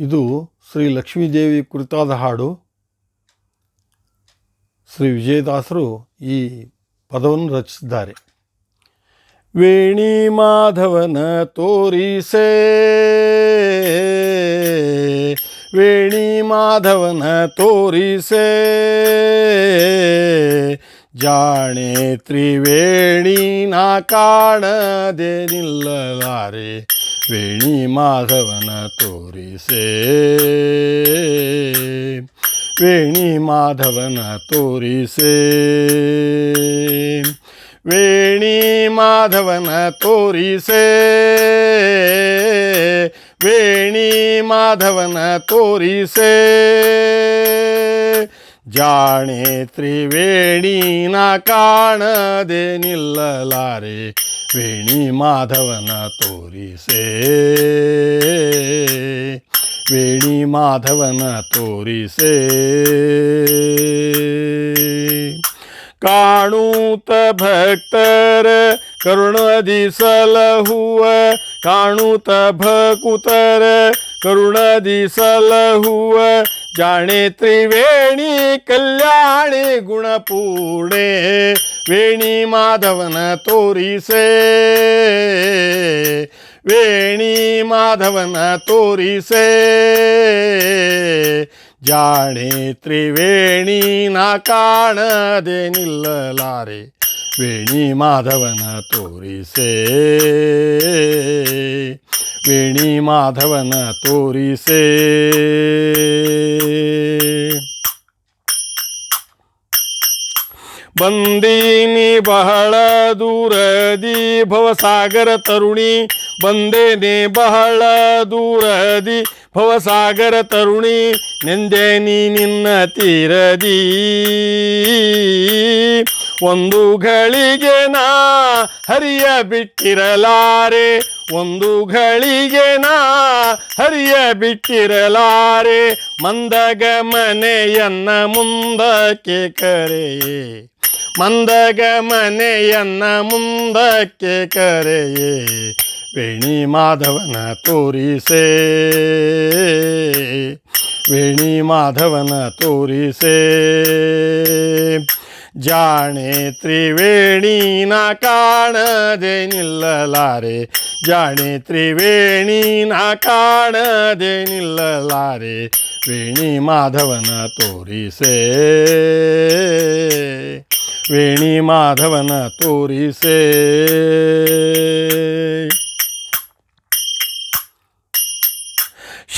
ಇದು ಶ್ರೀ ಲಕ್ಷ್ಮೀದೇವಿ ಕುರಿತಾದ ಹಾಡು. ಶ್ರೀ ವಿಜಯದಾಸರು ಈ ಪದವನ್ನು ರಚಿಸಿದ್ದಾರೆ. ವೇಣಿ ಮಾಧವನ ತೋರಿಸೆ, ವೇಣಿ ಮಾಧವನ ತೋರಿಸೆ, ಜಾಣೆ ತ್ರಿವೇಣಿ ನಾ ಕಾಣದೆ ನಿಲ್ಲಲಾರೆ ವೇಣಿ ಮಾಧವನ ತೋರಿಸೆ ವೇಣಿ ಮಾಧವನ ತೋರಿಸೆ ವೇಣಿ ಮಾಧವನ ತೋರಿಸೆ ವೇಣಿ ಮಾಧವನ ತೋರಿಸೆ ಜಾಣೆ ತ್ರಿವೇಣಿ ನಾ ಕಾಣದೆ ನಿಲ್ಲಲಾರೆ. ವೇಣಿ ಮಾಧವನ ತೋರಿಸೆ. ವೇಣಿ ಮಾಧವನ ತೋರಿಸೆ. ಕಾಣೂತ ಭಕ್ತರ ಕರುಣದಿ ಸಲಹುವ. ಕಾಣುತ ಭಕುತರ ಕರುಣದಿ ಸಲಹುವ. ಜಾಣೆ ತ್ರಿವೇಣಿ ಕಲ್ಯಾಣಿ ಗುಣಪೂರ್ಣೆ ವೇಣಿ ಮಾಧವನ ತೋರಿಸೆ. ವೇಣಿ ಮಾಧವನ ತೋರಿಸೆ. ಜಾಣೆ ತ್ರಿವೇಣಿ ನಾ ಕಾಣದೆ ನಿಲ್ಲಲಾರೆ, ವೇಣಿ ಮಾಧವನ ತೋರಿಸೆ. ವೇಣಿ ಮಾಧವನ ತೋರಿಸೆ. ಬಂದೀನಿ ಬಹಳ ದೂರದಿ ಭವಸಾಗರ ತರುಣಿ. ಬಂದೇನೆ ಬಹಳ ದೂರದಿ ಭವಸಾಗರ ತರುಣಿ. ನೆಂದೇನಿ ನಿನ್ನ ತೀರದಿ. ಒಂದು ಘಳಿಗೆ ನಾ ಹರಿಯ ಬಿಟ್ಟಿರಲಾರೆ. ಒಂದು ಘಳಿಗೆ ನಾ ಹರಿಯ ಬಿಟ್ಟಿರಲಾರೆ, ಮಂದಗ ಮನೆಯನ್ನ ಮುಂದಕ್ಕೆ ಕರೆಯೇ. ಮಂದಗ ಮನೆಯನ್ನ ಮುಂದಕ್ಕೆ ಕರೆಯೇ. ವೇಣಿ ಮಾಧವನ ತೋರಿಸೆ. ವೇಣಿ ಮಾಧವನ ತೋರಿಸೆ. ಜಾಣೆ ತ್ರಿವೇಣಿನ ಕಾಣದೆ ನಿಲ್ಲಲಾರೆ जाणे त्रिवेणी नाकाण देणिल्ला रे. वेणी माधवन तोरीसे. वेणी माधवन तोरीसे.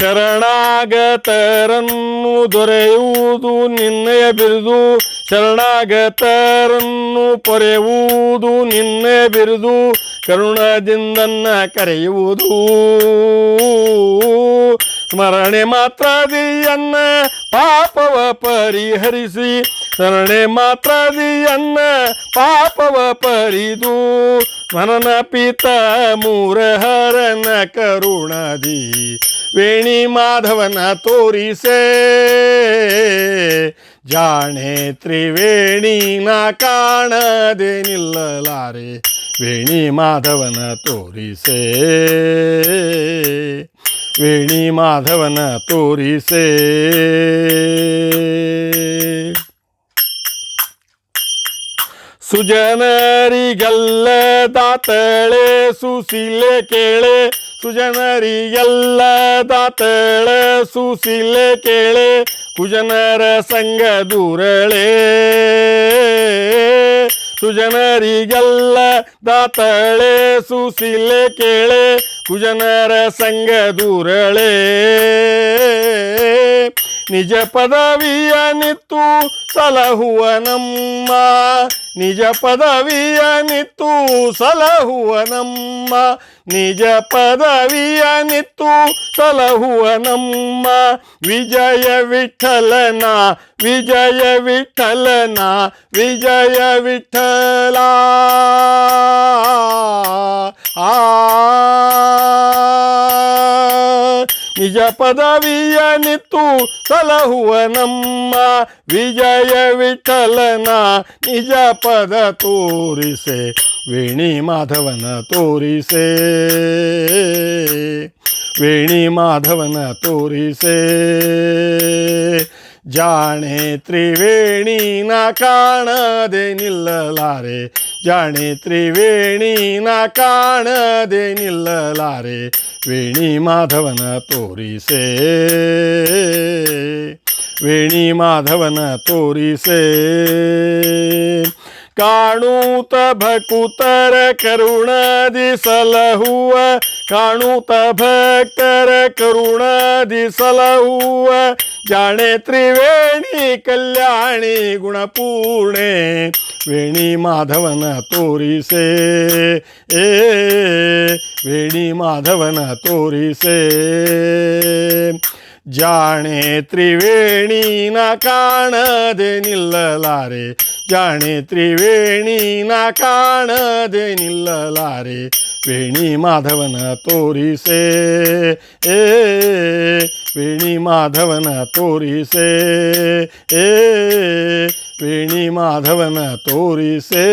ಶರಣಾಗತರನ್ನು ದೊರೆಯುವುದು ನಿನ್ನೆಯ ಬಿರುದು. ಶರಣಾಗತರನ್ನು ಪೊರೆಯುವುದು ನಿನ್ನೆ ಬಿರುದು. ಕರುಣದಿಂದನ್ನ ಕರೆಯುವುದು. ಸ್ಮರಣೆ ಮಾತ್ರದಿಯನ್ನ ಪಾಪವ ಪರಿಹರಿಸಿ. ಸ್ಮರಣೆ ಮಾತ್ರದಿಯನ್ನ ಪಾಪವ ಪರಿದು. ಸ್ಮರಣ ಪಿತ ಮೂರಹರನ ಕರುಣದಿ, ವೇಣಿ ಮಾಧವನ ತೋರಿಸೆ. ಜಾಣೆ ತ್ರಿವೇಣಿ ನಾ ಕಾಣದೆ ನಿಲ್ಲಲಾರೆ, ವೇಣಿ ಮಾಧವನ ತೋರಿಸೆ. ವೇಣಿ ಮಾಧವನ ತೋರಿಸೆ. ಸುಜನರಿಗೆಲ್ಲ ದಾತಳೆ ಸುಶೀಲೆ ಕೇಳೆ ಸುಜನರಿಗೆಲ್ಲ ದಾತಳೆ ಸುಶೀಲೆ ಕೇಳೆ ಕುಜನರ ಸಂಗ ದೂರಳೆ ಸುಜನರಿಗೆಲ್ಲ ದಾತಳೆ ಸುಶೀಲೆ ಕೇಳೆ ಕುಜನರ ಸಂಗ ದೂರಳೆ ನಿಜ ಪದವಿಯ ನಿತ್ತು ಸಲಹುವ ನಮ್ಮ ನಿಜ ಪದವಿಯ ನಿತ್ತು ಸಲಹುವ ನಮ್ಮ ನಿಜ ಪದವಿಯ ನಿತ್ತು ಸಲಹುವ ನಮ್ಮ ವಿಜಯ ವಿಠಲನ ವಿಜಯ ವಿಠಲನ ವಿಜಯ ವಿಠಲ ನಿಜ ಪದವಿಯ ನಿತ್ತು ಸಲಹುವ ನಮ್ಮ ವಿಜಯ ವಿಠಲನ ನಿಜ ಪದ ತೋರಿಸೆ, ವೇಣಿ ಮಾಧವನ ತೋರಿಸೆ. ವೇಣಿ ಮಾಧವನ ತೋರಿಸೆ. जाणे त्रिवेणी ना काण दे निल्लला रे जाणे त्रिवेणी ना काण दे निल्लला रे वेणी माधवन तोरीसे. वेणी माधवन तोरीसे. ಕಾಣೂತ ಭಕುತರ ಕರುಣದಿ ಸಲಹುವ ಕಾಣೂತ ಭಕ್ತರ ಕರುಣದಿ ಸಲಹುವ ಜಾಣೆ ತ್ರಿವೇಣಿ ಕಲ್ಯಾಣಿ ಗುಣಪೂರ್ಣೆ ವೇಣಿ ಮಾಧವನ ತೋರಿಸೆ ಏ ವೇಣಿ ಮಾಧವನ ತೋರಿಸೆ जाणे त्रिवेणी ना काण दे निल्लला रे जाणे त्रिवेणी ना काण दे निल्लला रे वेणी माधवन तोरिसे. ए वेणी माधवन तोरिसे. ए वेणी माधवन तोरिसे.